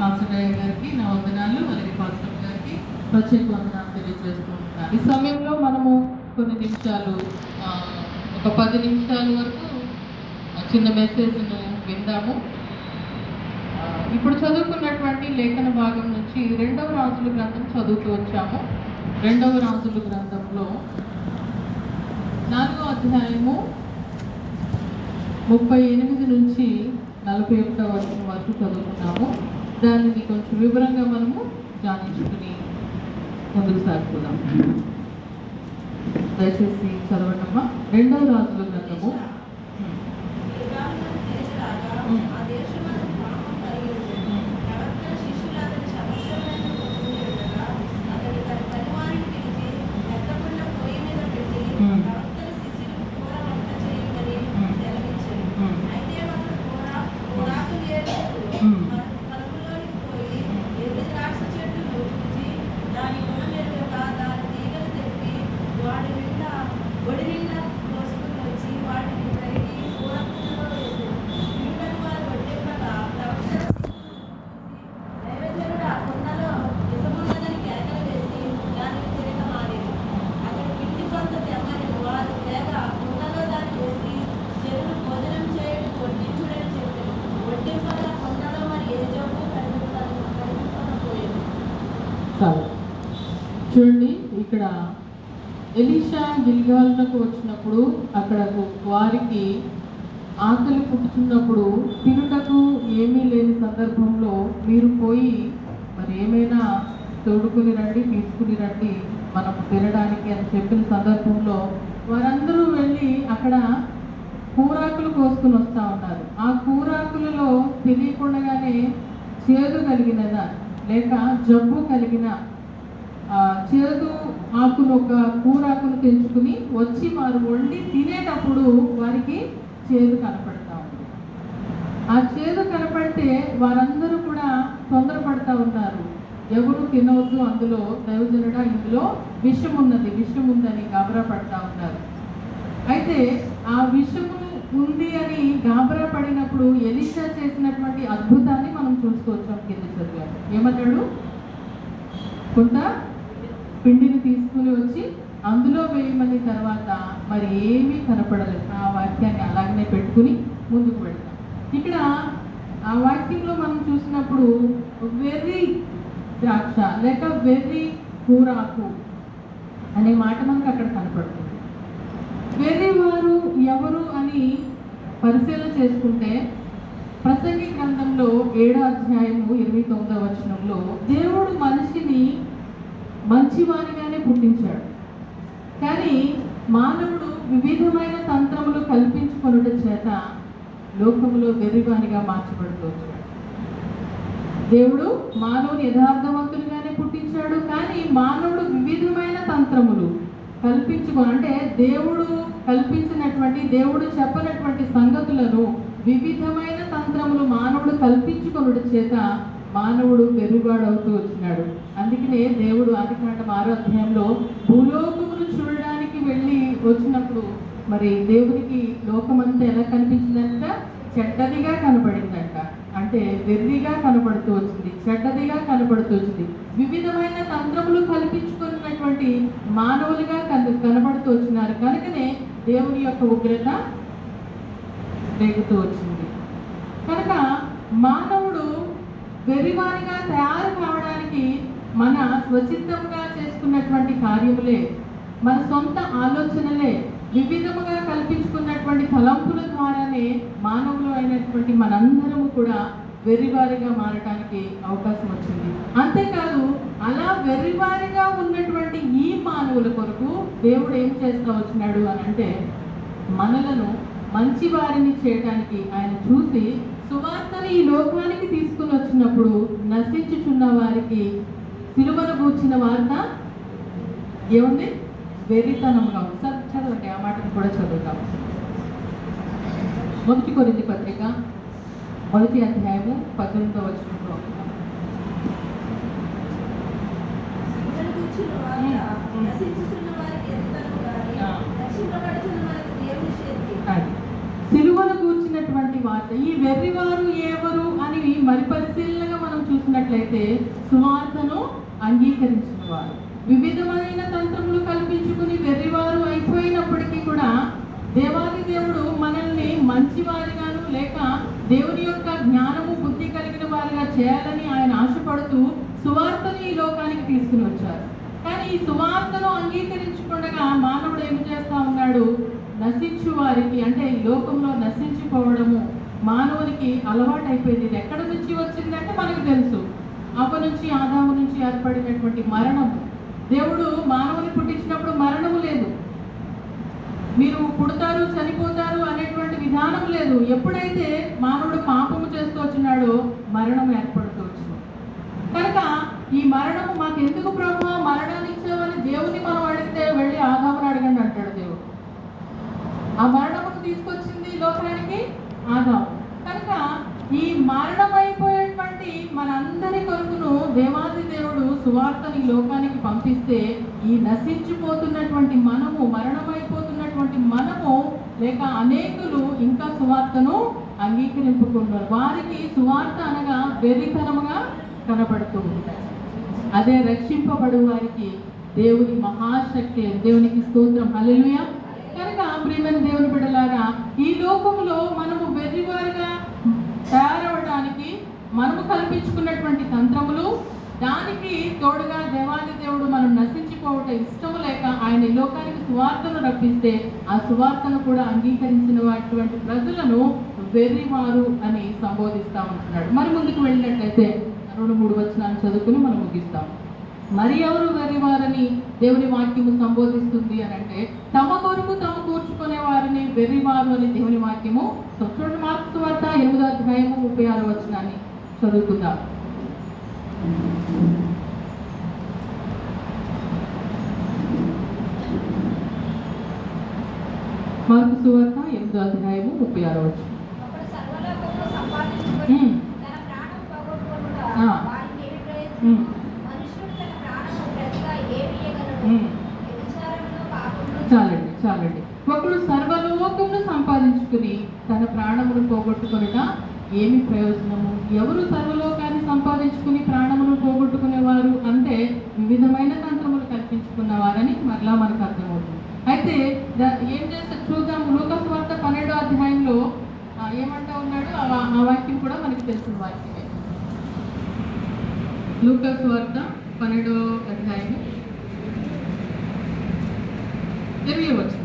Pastor గారికి నా వందనాలు అలాగే పాస్టర్ గారికి ప్రత్యేక వందనాలు తెలియజేస్తూ ఉంటాను. ఈ సమయంలో మనము కొన్ని నిమిషాలు ఒక పది నిమిషాల వరకు చిన్న మెసేజ్ను విందాము. ఇప్పుడు చదువుకున్నటువంటి లేఖన భాగం నుంచి రెండవ రాజుల గ్రంథం చదువుతూ వచ్చాము. రెండవ రాజుల గ్రంథంలో నాలుగో అధ్యాయము ముప్పై ఎనిమిది నుంచి నలభై ఒకటో వచనం వరకు చదువుకున్నాము. దానిని కొంచెం వివరంగా మనము ధ్యానించుకుని ముందుకు సాగుతున్నాం దయచేసి చదవటమ్మా రెండో రాజుల గ్రంథము ఒడి నిండా పోసుకుని వచ్చి వాటిని కడిగి కూర కుండలో వేసేది. మిగతాది వారు వడ్డింపగా తక్షణ నైవేద్యుడు ఆ కుండలో ఇసమున్నదని కేకలు వేసి దానికి తిరగమారేది. అతడు పిండి కొంత తెమ్మని వారు తేగ ఆ కుండలో దాన్ని వేసి జనులు భోజనం చేయుట వడ్డించుడని చెప్పారు. వడ్డింపగా కుండలో మరి ఏ జబ్బు కనిపించదు కనిపించకపోయేది. చాలు చూడండి ఇక్కడ ఎలీషా గిల్గాలకు వచ్చినప్పుడు అక్కడ వారికి ఆకలి పుట్టుచున్నప్పుడు తినుటకు ఏమీ లేని సందర్భంలో మీరు పోయి మరి ఏమైనా తోడుకుని రండి తీసుకుని రండి మనం తినడానికి అని చెప్పిన సందర్భంలో వారందరూ వెళ్ళి అక్కడ కూరాకులు కోసుకుని వస్తూ ఉన్నారు. ఆ కూరాకులలో తెలియకుండానే చేదు కలిగినదా? లేక జబ్బు కలిగిన? చేదు ఆకును ఒక కూరాకును తెంచుకుని వచ్చి వారు వండి తినేటప్పుడు వారికి చేదు కనపడతా ఉంది. ఆ చేదు కనపడితే వారందరూ కూడా తొందరపడతా ఉన్నారు ఎవరు తినవద్దు అందులో దైవజనుడ ఇందులో విషం ఉన్నది విషం ఉందని గాబరా పడతా ఉన్నారు అయితే ఆ విషము ఉంది అని గాబరా పడినప్పుడు ఎలిషా చేసినటువంటి అద్భుతాన్ని మనం చూసుకోవచ్చాం కింద చదివాడు ఏమన్నాడు కొంత పిండిని తీసుకుని వచ్చి అందులో వేయమని తర్వాత మరి ఏమీ కనపడలేదు. ఆ వాక్యాన్ని అలాగనే పెట్టుకుని ముందుకు పెడతాం ఇక్కడ ఆ వాక్యంలో మనం చూసినప్పుడు వెర్రి ద్రాక్ష లేక వెర్రి కూరాకు అనే మాట మనకు అక్కడ కనపడుతుంది. వెర్రి వారు ఎవరు అని పరిశీలన చేసుకుంటే ప్రసంగి గ్రంథంలో ఏడో అధ్యాయము ఇరవై తొమ్మిదో వచనంలో దేవుడు మనిషిని మంచివానిగానే పుట్టించాడు. కానీ మానవుడు వివిధమైన తంత్రములు కల్పించుకొనుట చేత లోకములో వెర్రివానిగా మార్చబడుతూ వచ్చాడు. దేవుడు మానవుని యథార్థవంతునిగానే పుట్టించాడు. కానీ మానవుడు వివిధమైన తంత్రములు కల్పించుకో అంటే దేవుడు కల్పించినటువంటి దేవుడు చెప్పనటువంటి సంగతులను వివిధమైన తంత్రములు మానవుడు కల్పించుకొనుడు చేత మానవుడు పెరుగుబాడవుతూ వచ్చినాడు. అందుకనే దేవుడు ఆదికాండం ఆరో అధ్యాయంలో భూలోకమును చూడడానికి వెళ్ళి వచ్చినప్పుడు మరి దేవునికి లోకమంతా ఎలా కనిపించిందంట? చెడ్డదిగా కనపడిందంట. అంటే వెర్రిగా కనబడుతూ వచ్చింది చెడ్డదిగా కనపడుతూ వచ్చింది. వివిధమైన తంత్రములు కల్పించుకున్నటువంటి మానవులుగా కన కనబడుతూ వచ్చినారు. కనుకనే దేవుని యొక్క ఉగ్రత రేగుతూ వచ్చింది. కనుక మానవుడు వెర్రివారిగా తయారు కావడానికి మన స్వచిత్తంగా చేసుకున్నటువంటి కార్యములే మన సొంత ఆలోచనలే వివిధముగా కల్పించుకున్నటువంటి తలంపుల ద్వారానే మానవులు అయినటువంటి మనందరము కూడా వెర్రివారిగా మారటానికి అవకాశం వచ్చింది. అంతేకాదు అలా వెర్రివారిగా ఉన్నటువంటి ఈ మానవుల కొరకు దేవుడు ఏం చేస్తా వచ్చినాడు అని అంటే మనలను మంచి వారిని చేయడానికి ఆయన చూసి సువార్తను ఈ లోకానికి తీసుకుని వచ్చినప్పుడు నశించుచున్న వారికి సిలువను కూర్చిన వార్త ఏముంది? వెర్రితనంగా ఉంది. సార్ చదవండి ఆ మాటను కూడా చదువుతాం. మొదటి కొరింది పత్రిక మొదటి అధ్యాయము పద్దెనిమిదో. అది. సిలువను కూర్చున్నటువంటి వార్త ఈ వెర్రివారు ఎవరు అని మరి పరిశీలనగా మనం చూసిన వెళ్ళినట్లయితే సువార్తను అంగీకరించిన వారు వివిధమైన తంత్రములు కల్పించుకుని వెర్రివారు అయిపోయినప్పటికీ కూడా దేవాది దేవుడు మనల్ని మంచివారిగాను లేక దేవుని యొక్క జ్ఞానము బుద్ధి కలిగిన వారిగా చేయాలని ఆయన ఆశపడుతూ సువార్తను ఈ లోకానికి తీసుకుని వచ్చారు. కానీ ఈ సువార్తను అంగీకరించకుండా మానవుడు ఏం చేస్తా ఉన్నాడు? నశించు వారికి అంటే ఈ లోకంలో నశించిపోవడము మానవునికి అలవాటు అయిపోయింది ఇది ఎక్కడ నుంచి వచ్చిందంటే మనకు తెలుసు. అప్ప నుంచి ఆదాము నుంచి ఏర్పడినటువంటి మరణము దేవుడు మానవుని పుట్టించినప్పుడు మరణము లేదు. మీరు పుడతారు చనిపోతారు అనేటువంటి విధానం లేదు. ఎప్పుడైతే మానవుడు పాపము చేస్తూ వచ్చినాడో మరణం ఏర్పడుతూ వచ్చింది. కనుక ఈ మరణము మాకు ఎందుకు ప్రభు మరణాన్ని ఇచ్చావని దేవుని మనం అడిగితే వెళ్ళి ఆదామును అడగండి అంటాడు దేవుడు. ఆ మరణమును తీసుకొచ్చింది లోకానికి ఆదాము. కనుక ఈ మరణం అయిపోయేటువంటి మనందరి కొరకును దేవాది దేవుడు సువార్తని లోకానికి పంపిస్తే ఈ నశించిపోతున్నటువంటి మనము మరణమైపోతున్నటువంటి మనము లేక అనేకులు ఇంకా సువార్తను అంగీకరింపుకుంటారు వారికి సువార్త అనగా వెరితనముగా కనబడుతూ ఉంటాయి. అదే రక్షింపబడు వారికి దేవుని మహాశక్తి దేవునికి స్తోత్రం. హల్లెలూయా. కనుక ప్రియమైన దేవుని బిడ్డలారా ఈ లోకంలో మనము వెర్రివారుగా తయారవడానికి మనము కల్పించుకున్నటువంటి తంత్రములు దానికి తోడుగా దేవాది దేవుడు మనం నశించిపోవట ఇష్టము లేక ఆయన ఈ లోకానికి సువార్తను రప్పిస్తే ఆ సువార్తను కూడా అంగీకరించిన అటువంటి ప్రజలను వెర్రివారు అని సంబోధిస్తా ఉంటున్నాడు. మరి ముందుకు వెళ్ళినట్లయితే రెండు మూడు వచనాలు చదువుకుని మనం ముగిస్తాం. మరి ఎవరు వెర్రివారని దేవుని వాక్యము సంబోధిస్తుంది అని అంటే తమ కొరకు తమ కూర్చుకునే వారిని వెర్రివారు అని దేవుని వాక్యము. సో చూడండి మార్క్స్ వార్త ఎనిమిదో అధ్యాయము ముప్పై ఆరు వచనాన్ని చదువుకుందాం. మార్క్స్ వార్త ఎనిమిదో అధ్యాయము ముప్పై ఆరు ప్రయోజనం? చాలండి చాలండి. ఒకడు సర్వలోకమును సంపాదించుకుని తన ప్రాణమును పోగొట్టుకొనుట ఏమి ప్రయోజనము? ఎవరు సర్వలోకాన్ని సంపాదించుకుని ప్రాణమును పోగొట్టుకునేవారు అంటే వివిధమైన తంత్రములు కల్పించుకున్నవారని మరలా మనకు అర్థమవుతుంది. అయితే ఏం చేస్తే చూద్దాం. లూకస్ వార్త పన్నెండో అధ్యాయంలో ఏమంటా ఉన్నాడు ఆ ఆ వాక్యం కూడా మనకి తెలిసిన వాక్యమే. లూకస్ వార్త పన్నెండో అధ్యాయము ఇరవై వచ్చింది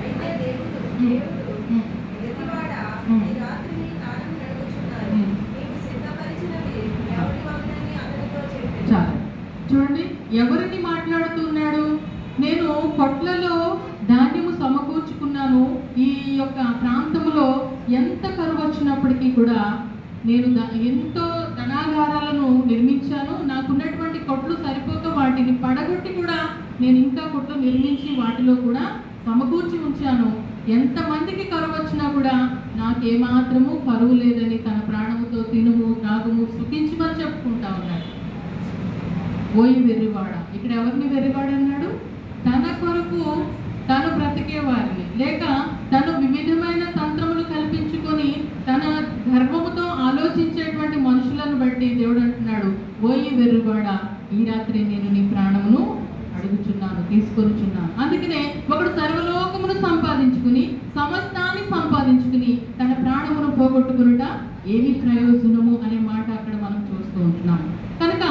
అయితే దేవుడు ఉమ్. దేవుడు ఉమ్. వెర్రివాడా, ఉమ్. ఈ రాత్రి నీ తాళం నడుగుచున్నారు. ఉమ్. నీకు సిద్ధపరిచినవి ఎవరి వలనని అతనితో చెప్పెను. చాలు చూడండి ఎవరిని మాట్లాడుతున్నాడు? నేను కొట్లలో ధాన్యము సమకూర్చుకున్నాను. ఈ యొక్క ప్రాంతంలో ఎంత కరువు వచ్చినప్పటికీ కూడా నేను ఎంతో ధనాగారాలను నిర్మించాను. నాకున్నటువంటి కొట్లు సరిపోక వాటిని పడగొట్టి కూడా నేను ఇంకా కొట్లు నిర్మించి వాటిలో కూడా సమకూర్చి ఉంచాను. ఎంతమందికి కరువు వచ్చినా కూడా నాకేమాత్రము కరువు లేదని తన ప్రాణముతో తినుము త్రాగుము సుఖించమని చెప్పుకుంటా ఉన్నాడు. ఓయి వెర్రివాడ. ఇక్కడ ఎవరిని వెర్రివాడ అన్నాడు తన కొరకు తను బ్రతికే వారిని. లేక తను వివిధమైన తంత్రములు కల్పించుకొని తన గర్వముతో ఆలోచించేటువంటి మనుషులను బట్టి దేవుడు అంటున్నాడు ఓయి వెర్రివాడ. ఈ రాత్రి నేను నీ ప్రాణమును అడుగుచున్నాను తీసుకొనిచున్నాను. అందుకనే ఒకడు సర్వలోకమును సంపాదించుకుని సమస్తాన్ని సంపాదించుకుని తన ప్రాణమును పోగొట్టుకునుట ఏమి ప్రయోజనము అనే మాట అక్కడ మనం చూస్తూ ఉంటున్నాం. కనుక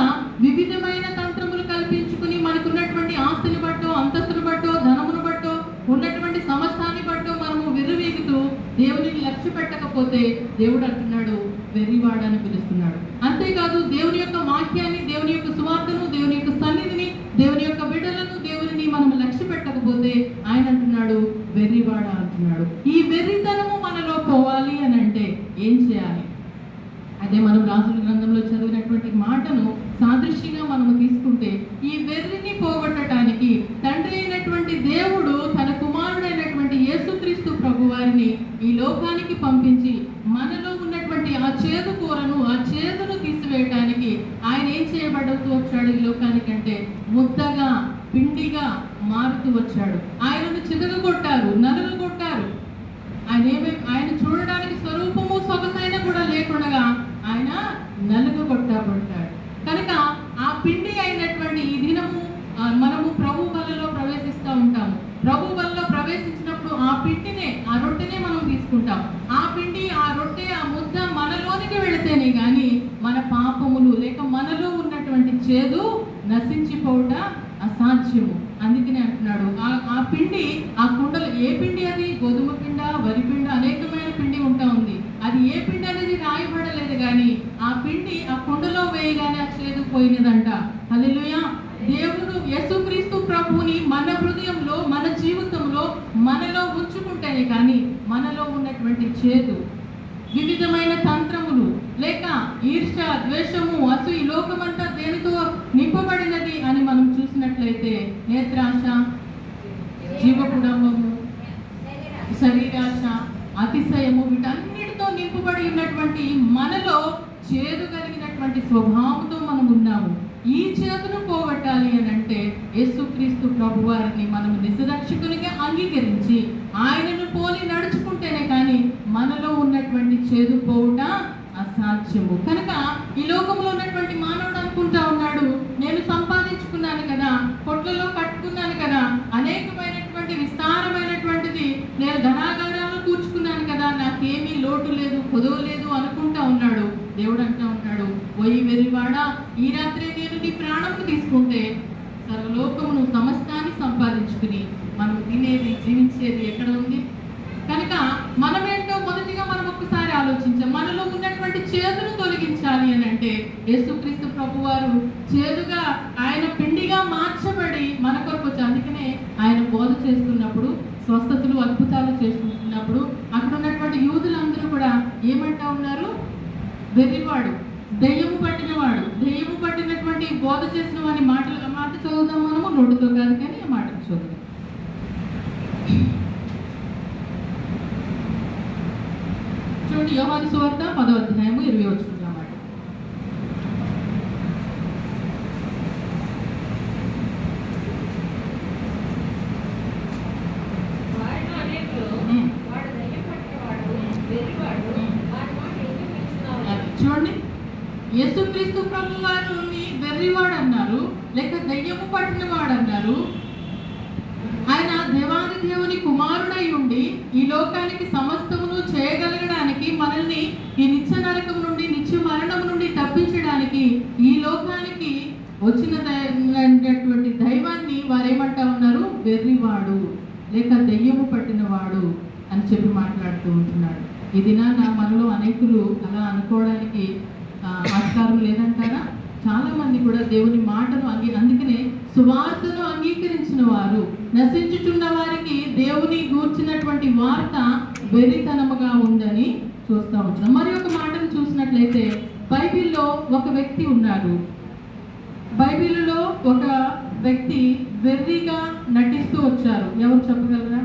వివిధమైన తంత్రములు కల్పించుకుని మనకున్నటువంటి ఆస్తిని బట్టో అంతస్తుని బట్టో ధనమును బట్టో ఉన్నటువంటి సమస్తాన్ని బట్టో మనము విర్రవీగుతూ దేవునిని లక్ష్య పెట్టకపోతే దేవుడు అంటున్నాడు వెర్రివాడని పిలుస్తున్నాడు. అంతేకాదు దేవుని యొక్క వాక్యాన్ని దేవుని యొక్క సువార్తను దేవుని యొక్క సన్నిధిని దేవుని యొక్క బిడ్డలను దేవుని మనం లక్ష్య పెట్టకపోతే ఆయన అంటున్నాడు వెర్రివాడ అంటున్నాడు. ఈ వెర్రితనము మనలో పోవాలి అని అంటే ఏం చేయాలి? అదే మనం రాసుల గ్రంథంలో చదివినటువంటి మాటను సాదృశ్యంగా మనము తీసుకుంటే ఈ వెర్రిని పోగొట్టడానికి తండ్రి అయినటువంటి దేవుడు తన కుమారుడైనటువంటి యేసుక్రీస్తు ప్రభు వారిని ఈ లోకానికి పంపించి మనలో ఉన్నటువంటి ఆ చేదు కూరను ఆ చేదును తీసివేయటానికి ఆయన ఏం చేయబడుతూ వచ్చాడు ఈ లోకానికి అంటే ముద్దగా పిండిగా మారుతూ వచ్చాడు. ఆయనను చితగొట్టారు నరులు కొట్టారు ఆయన ఏమే ఆయన చూడడానికి స్వరూపం సొగసైన కూడా లేకుండా ఆయన ఉంటాడు కనుక ఆ పిండి అయినటువంటి ఈ దినము ఆ, మనము ప్రభు బలలో ప్రవేశిస్తూ ఉంటాము ప్రభు బలలో ప్రవేశించినప్పుడు ఆ పిండినే ఆ రొట్టెనే మనం తీసుకుంటాం ఆ పిండి ఆ రొట్టె ఆ ముద్ద మనలోనికి వెళితేనే కానీ మన పాపములు లేక మనలో ఉన్నటువంటి చేదు నశించిపోవుట అసాధ్యము అందుకనే అంటున్నాడు ఆ ఆ పిండి ఆ కుండలు ఏ పిండి అది గోధుమ పిండ వరి పిండ అనేకమైన పిండి ఉంటా ఉంది అది ఏ పిండి అనేది రాయబడలేదు కానీ ఆ పిండి ఆ కుండలో వేయగానే ఆ చేదు పోయినదంట హల్లెలూయా. దేవుడు యేసుక్రీస్తు ప్రభువుని మన హృదయంలో మన జీవితంలో మనలో ఉంచుకుంటేనే కానీ మనలో ఉన్నటువంటి చేదు వివిధమైన తంత్రములు లేక ఈర్ష ద్వేషము అసలు ఈ లోకమంతా దేనితో నింపబడినది అని మనం చూసినట్లయితే నేత్రాశ జీవకుడము శరీరాశ అతిశయము వీటన్నిటితో నింపబడి ఉన్నటువంటి మనలో చేదు కలిగినటువంటి స్వభావంతో మనం ఉన్నాము. ఈ చేతును పోగొట్టాలి అని అంటే యేసుక్రీస్తు ప్రభు వారిని మనం నిజరక్షకునిగా అంగీకరించి ఆయనను పోలి నడుచుకుంటేనే కానీ మనలో ఉన్నటువంటి చేదు పోవుట అసాధ్యము. కనుక ఈ లోకంలో ఉన్నటువంటి మానవుడు అనుకుంటా ఉన్నాడు నేను సంపాదించుకున్నాను కదా కొట్లలో కట్టుకున్నాను కదా అనేకమైనటువంటి విస్తారమైన కదా నాకేమీ లోటు లేదు కుదవ లేదు అనుకుంటా ఉన్నాడు. దేవుడు అంటా ఉన్నాడు పోయి వెర్రివాడా ఈ రాత్రి నేను నీ ప్రాణంకు తీసుకుంటే సర్వలోకమును సమస్తాన్ని సంపాదించుకుని మనం తినేది జీవించేది ఎక్కడ ఉంది? కనుక మనమేంటో మొదటిగా మనం ఒక్కసారి ఆలోచించాం. మనలో ఉన్నటువంటి చేదును తొలగించాలి అని అంటే యేసుక్రీస్తు ప్రభు వారు చేదుగా ఆయన పిండిగా మార్చబడి మన కొరకు అందుకనే ఆయన బోధ చేస్తున్నప్పుడు స్వస్థతలు అద్భుతాలు చేస్తున్నారు ఉన్నప్పుడు అక్కడ ఉన్నటువంటి యూదులందరూ కూడా ఏమంటా ఉన్నారు? వెర్రివాడు దెయ్యము పట్టినవాడు దెయ్యము పట్టినటువంటి బోధ చేసిన వాని మాటలు మాట చదువుదాం మనము నోటితో కాదు కానీ ఆ మాటలు చదువుదాం. చూడండి యోహాను సువార్త పదో అధ్యాయము ఇరవై వచ్చిన మాట వారిలో అనేకులు ఉమ్. వాడు దయ్యం పట్టినవాడు, వెర్రివాడు, వాడి మాట ఎందుకు వింటున్నావు? అది చూడండి యేసుక్రీస్తు ప్రభు వారిని వెర్రివాడు అన్నారు లేక దయ్యము పట్టినవాడు అన్నారు ఆయన దేవాది దేవుని కుమారుడై ఉండి ఈ లోకానికి సమస్తమును చేయగలగడానికి మనల్ని ఈ నిత్య నరకం నుండి నిత్య మరణం నుండి తప్పించడానికి ఈ లోకానికి వచ్చిన దైవటువంటి దైవాన్ని వారేమంటా ఉన్నారు వెర్రివాడు లేక దెయ్యము పట్టినవాడు అని చెప్పి మాట్లాడుతూ ఉంటున్నాడు. ఈ దినాన మనలో అనేకులు అలా అనుకోవడానికి ఆస్కారం లేదంటారా? చాలా మంది కూడా దేవుని మాటను అంగీ అందుకనే సువార్తను అంగీకరించిన వారు నశించుచున్న వారికి దేవుని గూర్చినటువంటి వార్త వెరితనముగా ఉందని చూస్తూ ఉంటున్నాం. మరి ఒక మాటను చూసినట్లయితే బైబిల్లో ఒక వ్యక్తి ఉన్నారు బైబిల్లో ఒక వ్యక్తి వెర్రిగా నటిస్తూ వచ్చారు. ఎవరు చెప్పగలరా?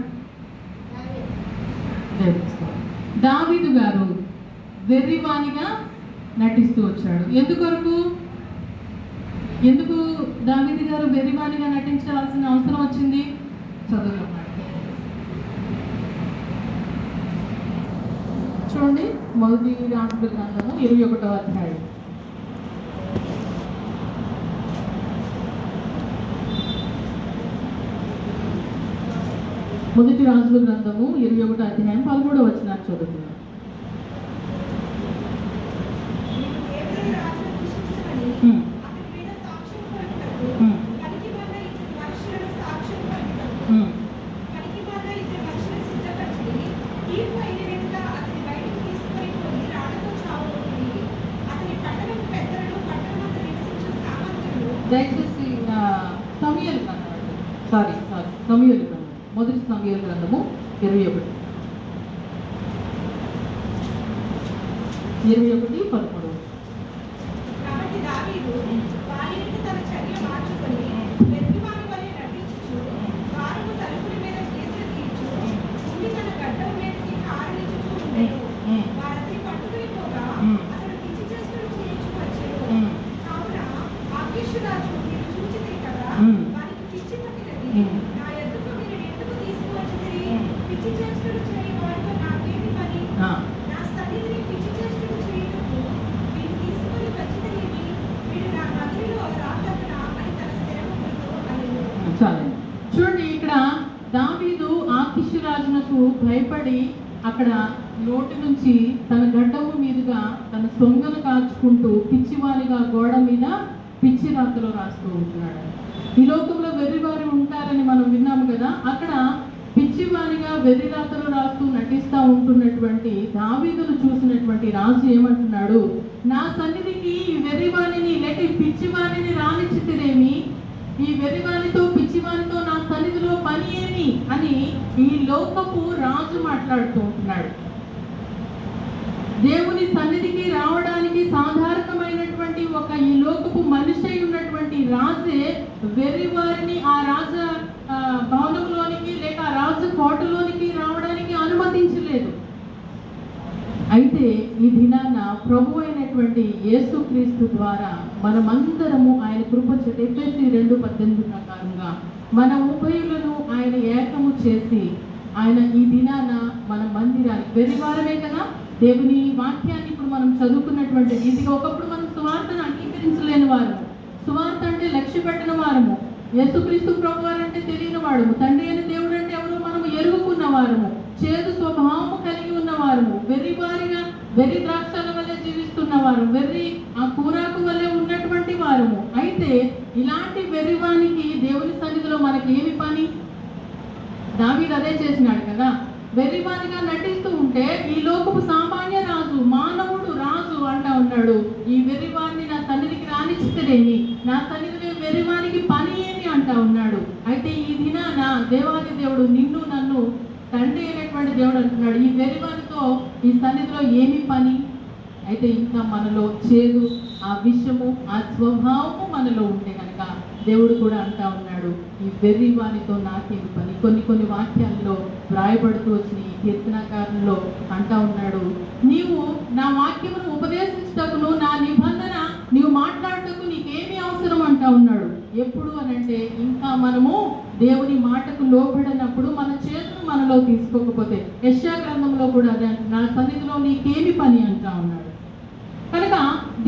దావీదు గారు వెర్రివాణిగా నటిస్తూ వచ్చాడు. ఎందుకొరకు? ఎందుకు దావీదు గారు వెర్రివాణిగా నటించాల్సిన అవసరం వచ్చింది? చదువు చూడండి మొదటి రాష్ట్ర గ్రంథము ఇరవై ఒకటో అధ్యాయం. మొదటి రాజుల గ్రంథము ఇరవై ఒకటో అధ్యాయం పదమూడవ వచ్చిన చదువుతున్నాం నీవు కేవలం రాజును దూషించమని హ్మ్. అతని మీద సాక్ష్యం పలుకుటకు, హ్మ్. పనికిమాలిన ఇద్దరు మనుషులను సాక్ష్యం పలుకుటకు, హ్మ్. పనికిమాలిన ఇద్దరు మనుషులను సిద్ధపరిచి, తీర్పు అయిన వెనుక అతని బయటకు తీసుకొని పోయి రాళ్ళతో చావగొట్టిరి. అతని పట్టణపు పెద్దలను, పట్టణమందు నివసించు సామంతులను, దయచేసి సమయాలు గ్రంథం సారీ సారీ సమయాలు గ్రంథం మొదటి సమయాల గ్రంథము ఇరవై ఒకటి ఇరవై ఒకటి పదకొండు కాబట్టి దావీదు వారి ఇంటి తన చర్య మార్చుకొని వెర్రివాని వలె నటించుచు, వారము తలుపుల మీద గీతలు గీచు, ఉండి తన గడ్డం మీదకి కారణించుచూ ఉండెను. హ్మ్. వారతని పట్టుకుని పోగా, హ్మ్. అతడు పిచ్చి చేష్టలు చేయించు వచ్చెను. హ్మ్. కావున ఆకీషురాజు మీరు చూచితే కదా, హ్మ్. వారికి పిచ్చి పట్టినది. హ్మ్. నా ఎద్దుకు మీరు ఎందుకు తీసుకువచ్చితిరి? హ్మ్. పిచ్చి చేష్టలు చేయు వారితో నాకేమి పని? ఆ, నా సన్నిధిని పిచ్చి చేష్టలు చేయుటకు భయపడి అక్కడ నోటి నుంచి తన గడ్డము మీదుగా తన సొంగను కాల్చుకుంటూ పిచ్చివానిగా గోడ మీద పిచ్చి రాతలో రాస్తూ ఉంటున్నాడు. ఈ లోకంలో వెర్రివారు ఉంటారని మనం విన్నాము కదా అక్కడ పిచ్చివానిగా వెర్రి రాతలు రాస్తూ నటిస్తూ ఉంటున్నటువంటి దావీదును చూసినటువంటి రాజు ఏమంటున్నాడు నా సన్నిధికి ఈ వెర్రివాణిని లేక ఈ పిచ్చివాణిని రానిచ్చితేనేమి ఈ వెర్రివాణితో పిచ్చివానితో నా సన్నిధిలో పని ఏమి? అని ఈ లోకపు రాజు మాట్లాడుతూ ఉంటున్నాడు. దేవుని సన్నిధికి రావడానికి సాధారణమైనటువంటి ఒక ఈ లోకపు మనిషి అయి ఉన్నటువంటి రాజే వెర్రివారిని ఆ రాజ భవనంలోనికి లేక రాజు కోటలోనికి రావడానికి అనుమతించలేదు. అయితే ఈ దినాన ప్రభు అయినటువంటి యేసుక్రీస్తు ద్వారా మనమందరము ఆయన కృప చెప్పేసి రెండు పద్దెనిమిది ప్రకారంగా మన ఉభయులను ఆయన ఏకము చేసి ఆయన ఈ దినాన మన మందిరానికి వెర్రివారమే కదా? దేవుని వాక్యాన్ని ఇప్పుడు మనం చదువుకున్నటువంటి రీతిగా ఒకప్పుడు మనం సువార్తను అంగీకరించలేని వారు సువార్త అంటే లక్ష్య పెట్టిన వారము. యేసుక్రీస్తు ప్రభు వారు అంటే తెలియని వాడము. తండ్రి అయిన దేవుడు అంటే ఎవరు మనము ఎరుగుకున్న వారము. చేదు స్వభావము కలిగి ఉన్న వారము. వెర్రి వారిగా వెర్రి ద్రాక్షల వల్లే జీవిస్తున్న వారు వెర్రి ఆ కూరాకు వల్లే ఉన్నటువంటి వారము. అయితే ఇలాంటి వెర్రివానికి దేవుని సన్నిధిలో మనకి ఏమి పని? దావీడు అదే చేసినాడు కదా. వెర్రివానిగా నటిస్తూ ఉంటే ఈ లోకపు సామాన్య రాజు మానవుడు రాజు అంటా ఉన్నాడు. ఈ వెర్రివారిని నా సన్నిధికి రానిచ్చితేనేమి నా సన్నిధిలో వెర్రివానికి పని ఏమి అంటా ఉన్నాడు? అయితే ఈ దినాన దేవాది దేవుడు నిన్ను నన్ను తండ్రి అయినటువంటి దేవుడు అంటున్నాడు. ఈ వెర్రివానితో ఈ సన్నిధిలో ఏమి పని? అయితే ఇంకా మనలో చేదు ఆ విషము ఆ స్వభావము మనలో ఉంటే కనుక దేవుడు కూడా అంటా ఉన్నాడు ఈ వెర్రి వానితో నాకేం పని కొన్ని కొన్ని వాక్యాల్లో వ్రాయబడుతూ వచ్చిన ఈ కీర్తనాకారంలో అంటా ఉన్నాడు నీవు నా వాక్యమును ఉపదేశించటకును నా నిబంధన నీవు మాట్లాడటకు నీకేమి అవసరం అంటా ఉన్నాడు. ఎప్పుడు అనంటే ఇంకా మనము దేవుని మాటకు లోబడినప్పుడు మన చేతులు మనలో తీసుకోకపోతే యశా గ్రంథంలో కూడా అదే నా సన్నిధిలో నీకేమి పని అంటా ఉన్నాడు. కనుక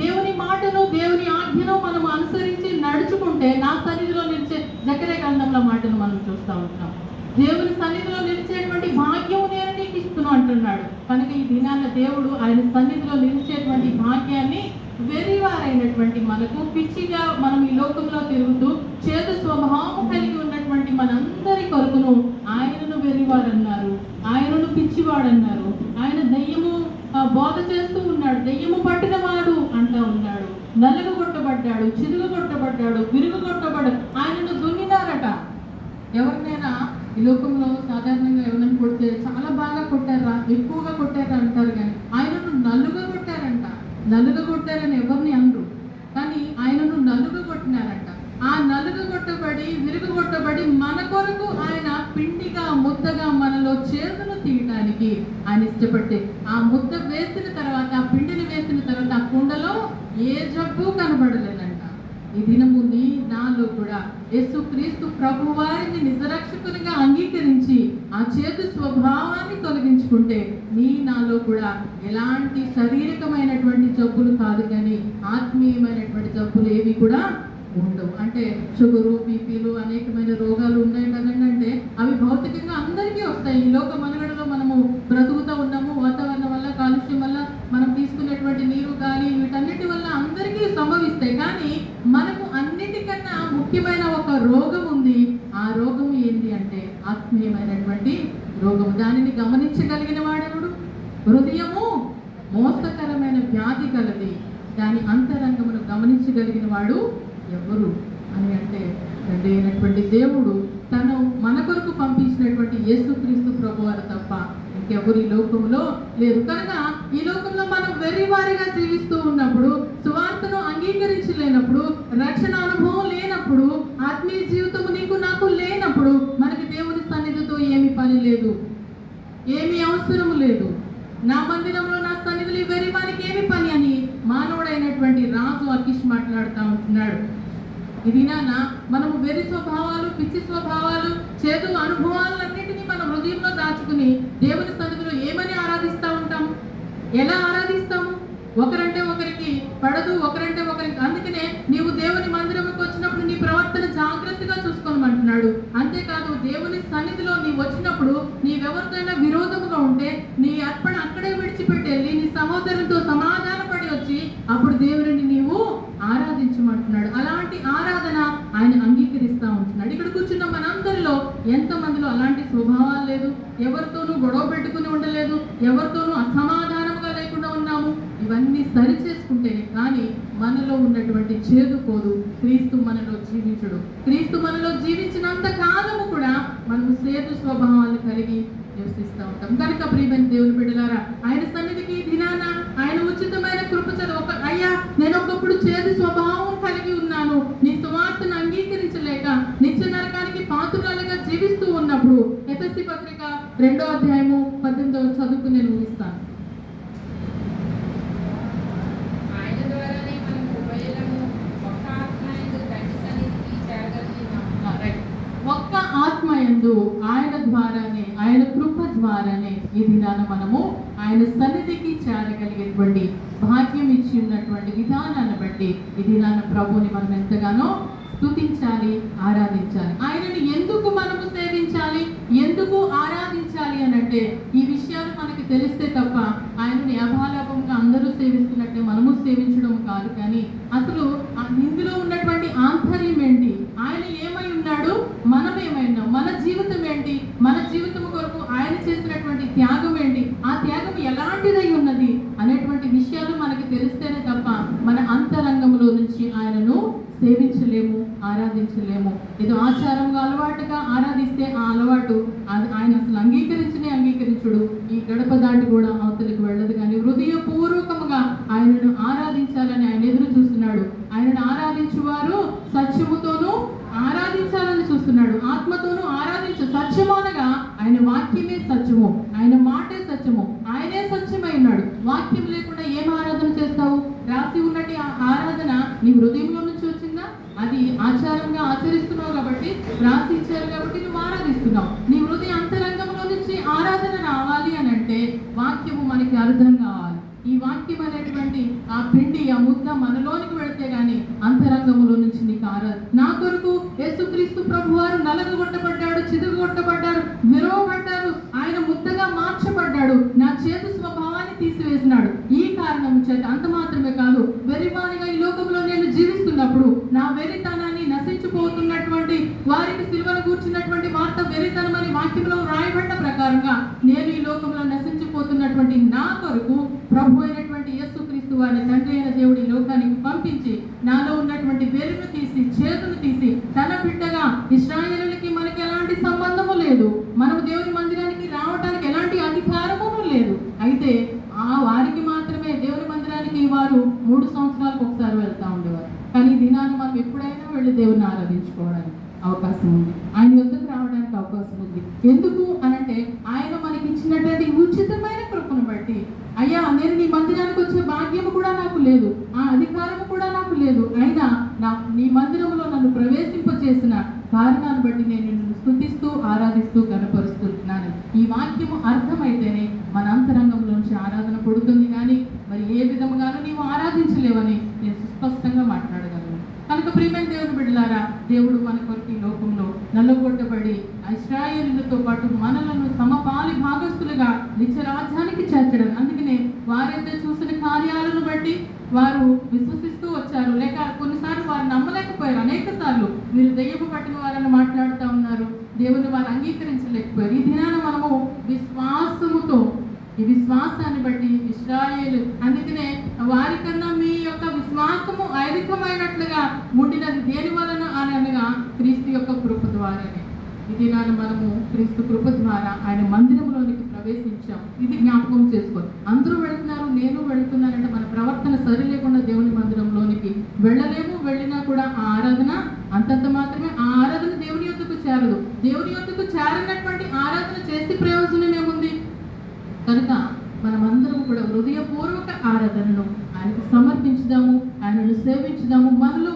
దేవుని మాటను దేవుని ఆజ్ఞను మనం అనుసరించి నడుచుకుంటే నా సన్నిధిలో నిలిచే జకరే గ్రంథంలో మాటను మనం చూస్తూ ఉంటాం. దేవుని సన్నిధిలో నిలిచేటువంటి భాగ్యం నేను నీకు ఇస్తును అంటున్నాడు. కనుక ఈ దినాన దేవుడు ఆయన సన్నిధిలో నిలిచేటువంటి భాగ్యాన్ని వెరివారైనటువంటి మనకు పిచ్చిగా మనం ఈ లోకంలో తిరుగుతూ చేదు స్వభావం కలిగి ఉన్నటువంటి మనందరి కొరకును ఆయనను వెర్రివారన్నారు. ఆయనను పిచ్చివాడన్నారు. ఆయన దయ్యము బోధ చేస్తూ ఉన్నాడు. దెయ్యము పట్టిన వాడు అంటా ఉన్నాడు. నలుగు కొట్టబడ్డాడు చిరుగు కొట్టబడ్డాడు విరుగు కొట్టబడ్డాడు ఆయనను దున్నినారట. ఎవరినైనా ఈ లోకంలో సాధారణంగా ఎవరైనా కొడితే చాలా బాగా కొట్టారా? ఎక్కువగా కొట్టారా అంటారు కానీ ఆయనను నలుగా కొట్టారంట. నలుగు కొట్టారని ఎవరిని అనరు. కానీ ఆయనను నలుగ కొట్టినారంట. ఆ నలుగు కొట్టబడి విరుగు కొట్టబడి మన కొరకు ఆయన పిండిగా ముద్దగా మనలో చేతులు తీయటానికి ఆయన ఇష్టపడితే ఆ ముద్ద వేసిన తర్వాత ఆ పిండిని వేసిన తర్వాత ఆ కుండలో ఏ జబ్బు కనబడలేదంట. ఈ దినము నీ నాలో కూడా యేసు క్రీస్తు ప్రభు వారిని నిజరక్షకునిగా అంగీకరించి ఆ చేతు స్వభావాన్ని తొలగించుకుంటే నీ నాలో కూడా ఎలాంటి శారీరకమైనటువంటి జబ్బులు కాదు కానీ ఆత్మీయమైనటువంటి జబ్బులు ఏవి కూడా ఉండవు అంటే షుగరు బీపీలు అనేకమైన రోగాలు ఉన్నాయి అంటే అవి భౌతికంగా అందరికీ వస్తాయి. ఈ లోక మనుగడలో మనము బ్రతుకుతూ ఉన్నాము. వాతావరణం వల్ల కాలుష్యం వల్ల మనం తీసుకునేటువంటి నీరు గాలి వీటన్నిటి వల్ల అందరికీ సంభవిస్తాయి. కానీ మనకు అన్నిటికన్నా ముఖ్యమైన ఒక రోగం ఉంది. ఆ రోగం ఏంటి అంటే ఆత్మీయమైనటువంటి రోగం. దానిని గమనించగలిగిన వాడెవడు? హృదయము మోసకరమైన వ్యాధి కలది. దాని అంతరంగమును గమనించగలిగిన వాడు ఎవరు అని అంటే తండ్రి అయినటువంటి దేవుడు తను మన కొరకు పంపించినటువంటి యేసుక్రీస్తు ప్రభువారు తప్ప ఇంకెవరు ఈ లోకంలో లేరు. కనుక ఈ లోకంలో మనం వెర్రివారిగా జీవిస్తూ ఉన్నప్పుడు సువార్తను అంగీకరించలేనప్పుడు రక్షణ అనుభవం లేనప్పుడు ఆత్మీయ జీవితం నీకు నాకు లేనప్పుడు మనకి దేవుని సన్నిధితో ఏమి పని లేదు. ఏమీ అవసరం లేదు. నా మందిరంలో నా సన్నిధిలో ఈ వెర్రివానికి ఏమి పని అని మానవుడైనటువంటి రాజు అకిష్ మాట్లాడుతూ ఉంటున్నాడు. ఇది నాన్న మనము వెరి స్వభావాలు పిచ్చి స్వభావాలు చేదు అనుభవాలన్నింటినీ మన హృదయంలో దాచుకుని దేవుని సన్నిధిలో ఏమని ఆరాధిస్తూ ఉంటాం ఎలా ఆరాధిస్తాము? ఒకరంటే ఒకరికి పడదు ఒకరంటే ఒకరికి. అందుకనే నీవు దేవుని మందిరంకి వచ్చినప్పుడు నీ ప్రవర్తన జాగ్రత్తగా చూసుకోమంటున్నాడు. అంతేకాదు దేవుని సన్నిధిలో నీ వచ్చినప్పుడు నీవెవరికైనా విరోధముగా ఉంటే నీ అర్పణ అక్కడే విడిచిపెట్టేళ్ళి నీ సహోదరులతో సమా వచ్చి అప్పుడు దేవుని నీవు ఆరాధించమంటున్నాడు అలాంటి ఆరాధన ఆయన అంగీకరిస్తా ఉంటున్నాడు ఇక్కడ కూర్చున్న మనందరిలో ఎంతో మందిలో అలాంటి స్వభావాలు లేదు. ఎవరితోనూ గొడవ పెట్టుకుని ఉండలేదు. ఎవరితోనూ అసమాధానముగా లేకుండా ఉన్నాము. ఇవన్నీ సరి చేసుకుంటేనే కానీ మనలో ఉన్నటువంటి చేదు పోదు క్రీస్తు మనలో జీవించడు. క్రీస్తు మనలో జీవించినంత కాలము కూడా మనము సేతు స్వభావాలు కలిగి నివసిస్తూ ఉంటాం. కనుక ప్రియమైన దేవుని బిడ్డలారా ఆయన సన్నిధికి ఈ దినాన ఆయన ఉచితమైన కృప చదువు ఒక అయ్యా నేను ఒకప్పుడు చేదు స్వభావం కలిగి ఉన్నాను నీ సువార్తను అంగీకరించలేక నిత్య నరకానికి పాత్రురాలుగా జీవిస్తూ ఉన్నప్పుడు ఎఫ్ఎస్సి పత్రిక రెండో అధ్యాయము పద్దెనిమిదవ చదువుకు నేను ఊహిస్తాను ఒక్క ఆత్మ యందు ఆయన ద్వారానే ఆయన కృప ద్వారానే ఈ దినాన మనము ఆయన సన్నిధికి చేరగలిగేటువంటి భాగ్యం ఇచ్చి ఉన్నటువంటి విధానాన్ని బట్టి ఈ దినాన ప్రభువుని మనం ఎంతగానో స్థుతించాలి ఆరాధించాలి. ఆయనని ఎందుకు మనము సేవించాలి? ఎందుకు ఆరాధించాలి అని అంటే ఈ విషయాలు మనకి తెలిస్తే తప్ప ఆయనని అభాలాపంగా అందరూ సేవిస్తున్నట్టే మనము సేవించడం కాదు. కానీ అసలు ఇందులో ఉన్నటువంటి ఆంతర్యం ఏంటి? ఆయన ఏమై ఉన్నాడు? మనం ఏమైనా మన జీవితం ఏంటి? మన జీవితం కొరకు ఆయన చేసినటువంటి త్యాగం ఏంటి ఆ త్యాగం ఎలాంటిదై ఉన్నది అనేటువంటి విషయాలు మనకి తెలిస్తేనే తప్ప మన అంతరంగంలో నుంచి ఆయనను సేవించలేము ఆరాధించలేము ఏదో ఆచారంగా అలవాటుగా ఆరాధిస్తే ఆ అలవాటు అది ఆయన అసలు అంగీకరించనే అంగీకరించుడు ఈ గడప దాటి కూడా అవతలికి వెళ్ళదు కానీ హృదయపూర్వకముగా ఆయనను ఆరాధించాలని ఆయన ఎదురు చూస్తున్నాడు ఆయనను ఆరాధించువారు సత్యముతోనూ ఆరాధించాలని చూస్తున్నాడు ఆత్మతోనూ ఆరాధించు సత్యము అనగా ఆయన వాక్యమే సత్యము ఆయన మాటే సత్యము ఆయనే సత్యమై ఉన్నాడు వాక్యం లేకుండా ఏం ఆరాధన చేస్తావు రాసి ఉన్నటి ఆ ఆరాధన నీ హృదయంలో నుంచి వచ్చిందా అది ఆచారంగా ఆచరిస్తున్నావు కాబట్టి రాసి ఇచ్చారు కాబట్టి నువ్వు ఆరాధిస్తున్నావు నీ హృదయ అంతరంగంలో నుంచి ఆరాధన రావాలి అని అంటే వాక్యము మనకి అర్థం కావాలి వాక్యం అనేటువంటి ఆ పిండి ఆ ముద్ద మనలోనికి వెళితే గాని అంతరంగములో నుంచి నీకు ఆరాధన. నా కొరకు యేసుక్రీస్తు ప్రభు వారు నలగొట్టబడ్డాడు చిదుగొట్టబడ్డారు విరవబడ్డారు. ఆయన ముద్దగా మార్చబడ్డాడు. నా చేతు స్వభావాన్ని తీసివేసినాడు. ఈ కారణం చేత అంత మాత్రమే కాదు వెరిమానిగా ఈ లోకంలో నేను జీవిస్తున్నప్పుడు నా వెరితనాన్ని పోతున్నటువంటి వారికి సిల్వను కూర్చున్నటువంటి వార్త వెరితనమని వాక్యంలో రాయబడిన ప్రకారంగా నేను ఈ లోకంలో నశించిపోతున్నటువంటి నా కొరకు ప్రభు అయినటువంటి యేసుక్రీస్తు వారిని తండ్రి అయిన దేవుడి లోకానికి పంపించి నాలో ఉన్నటువంటి వెరును తీసి చేతును తీసి తన బిడ్డగా ఇస్రాయేలులకి మనకి ఎలాంటి సంబంధము లేదు. మనం దేవుని మందిరానికి రావడానికి ఎలాంటి అధికారము లేదు. అయితే ఆ వారికి మాత్రమే దేవుని మందిరానికి వారు మూడు సంవత్సరాలకు ఒకసారి వెళ్తా ఉండేవారు కానీ ఈ దినాన్ని మనం ఎప్పుడైనా వెళ్ళి దేవుని ఆరాధించుకోవడానికి అవకాశం ఉంది. ఆయన యుద్ధకు రావడానికి అవకాశం ఉంది. ఎందుకు అనంటే ఆయన మనకి ఇచ్చినటువంటి ఉచితమైన కృపను బట్టి అయ్యా నేను నీ మందిరానికి వచ్చే భాగ్యము కూడా నాకు లేదు ఆ అధికారము కూడా నాకు లేదు. అయినా నా నీ మందిరంలో నన్ను ప్రవేశింపచేసిన కారణాన్ని బట్టి నేను నిన్ను స్థుతిస్తూ ఆరాధిస్తూ కనపరుస్తున్నాను ఈ వాక్యము అర్థమైతేనే మన అంతరంగంలోంచి ఆరాధన పుడుతుంది కానీ మరి ఏ విధముగానూ నీవు ఆరాధించలేవని నేను సుస్పష్టంగా మాట్లాడగలను కనుక ప్రియమైన దేవుని బిడ్డలారా దేవుడు మన కొరకు ఈ లోకంలో నల్లగొట్టబడి ఇస్రాయేలులతో మనలను సమపాలి భాగస్తులుగా నిత్యరాజ్యానికి చేర్చడం. అందుకనే వారైతే చూసిన కార్యాలను బట్టి వారు విశ్వసిస్తూ వచ్చారు. లేక కొన్నిసార్లు వారు నమ్మలేకపోయారు. అనేక సార్లు మీరు దెయ్యపు పట్టిన వారని మాట్లాడుతూ ఉన్నారు. దేవుని వారు అంగీకరించలేకపోయారు. ఈ దినాన మనము విశ్వాసముతో ఈ విశ్వాసాన్ని బట్టి ఇస్రాయేలు అందుకనే వారికన్నా మీ యొక్క విశ్వాసము అధికమైనట్లుగా ఉండినది దేని వలన అని అనగా క్రీస్తు యొక్క కృప ద్వారానే. ఈ దినాన మనము క్రీస్తు కృప ద్వారా ఆయన మందిరంలోనికి ప్రవేశించాం ఇది జ్ఞాపకం చేసుకో అందరూ వెళ్తున్నారు నేను వెళ్తున్నానంటే మన ప్రవర్తన సరి లేకుండా దేవుని మందిరంలోనికి వెళ్ళలేము వెళ్ళినా కూడా ఆ ఆరాధన అంతంత మాత్రమే. ఆ ఆరాధన దేవుని యొక్కకు చేరదు. దేవుని యొక్కకు చేరనటువంటి ఆరాధన చేసి ప్రయోజనం ఏముంది? కనుక మనమందరం కూడా హృదయపూర్వక ఆరాధనను ఆయనకు సమర్పించుదాము ఆయనను సేవించుదాము మనలో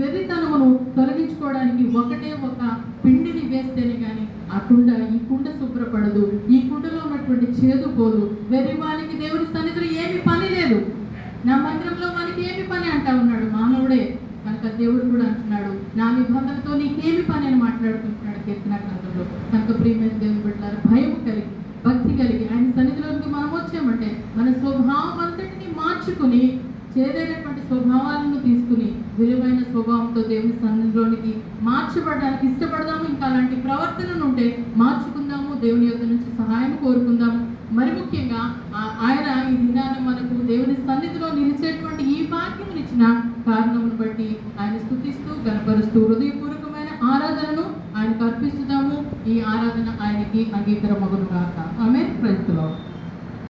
వెర్రితనమును తొలగించుకోవడానికి ఒకటే ఒక పిండిని వేస్తేనే కానీ ఆ కుండ ఈ కుండ శుభ్రపడదు. ఈ కుండలో ఉన్నటువంటి చేదు పోదు. వెర్రివానికి దేవుడి సన్నిధిలో ఏమి పని లేదు. నా మందిరంలో మనకి ఏమి పని అంటా ఉన్నాడు మానవుడే. కనుక దేవుడు కూడా అంటున్నాడు నా నిబంధనతో నీకేమి పని అని మాట్లాడుకుంటున్నాడు కీర్తన గ్రంథంలో. కనుక ప్రియమైన దేవుని బిడ్డలారా భయం కలిగి భక్తి కలిగి ఆయన సన్నిధిలోకి మనం వచ్చామంటే మన స్వభావం అంతటిని మార్చుకుని చేదైనటువంటి స్వభావాలను తీసుకుని విలువైన స్వభావంతో దేవుని సన్నిధిలోనికి మార్చబడడానికి ఇష్టపడదాము. ఇంకా అలాంటి ప్రవర్తనలు ఉంటే మార్చుకుందాము. దేవుని యొక్క నుంచి సహాయం కోరుకుందాము. మరి ముఖ్యంగా ఆయన ఈ దినాన మనకు దేవుని సన్నిధిలో నిలిచేటువంటి ఈ భాగ్యం ఇచ్చిన కారణమును బట్టి ఆయన స్థుతిస్తూ గనపరుస్తూ హృదయపూర్వకమైన ఆరాధనను ఆయనకు అర్పిస్తున్నాము. ఈ ఆరాధన ఆయనకి అంగీకారం మగును కాక ఆమె క్రైస్తవం